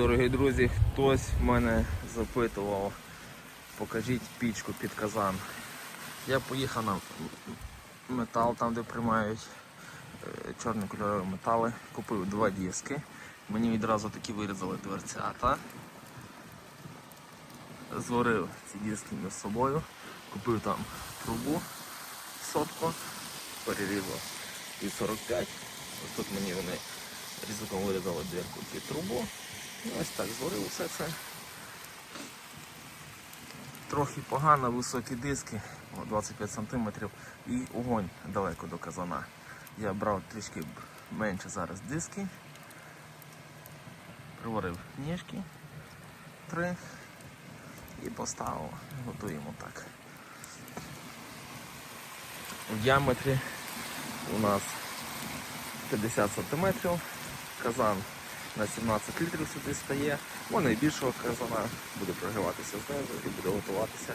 дорогі друзі, хтось мене запитував, покажіть пічку під казан. Я поїхав на метал, там де приймають е, чорні кольорові метали, купив два диски. Мені відразу такі вирізали дверцята. Зварив ці диски між собою, купив там трубу сотку, перерізав і 45. Ось тут мені вони різаком вирізали дверку під трубу. Ось так зварив все це. Трохи погано, високі диски, 25 см і огонь далеко до казана. Я брав трішки менше зараз диски, приварив ніжки три і поставив. Готуємо так. В діаметрі у нас 50 см, казан на 17 літрів сюди стає. Вон найбільшого казана буде прогріватися знизу і буде готуватися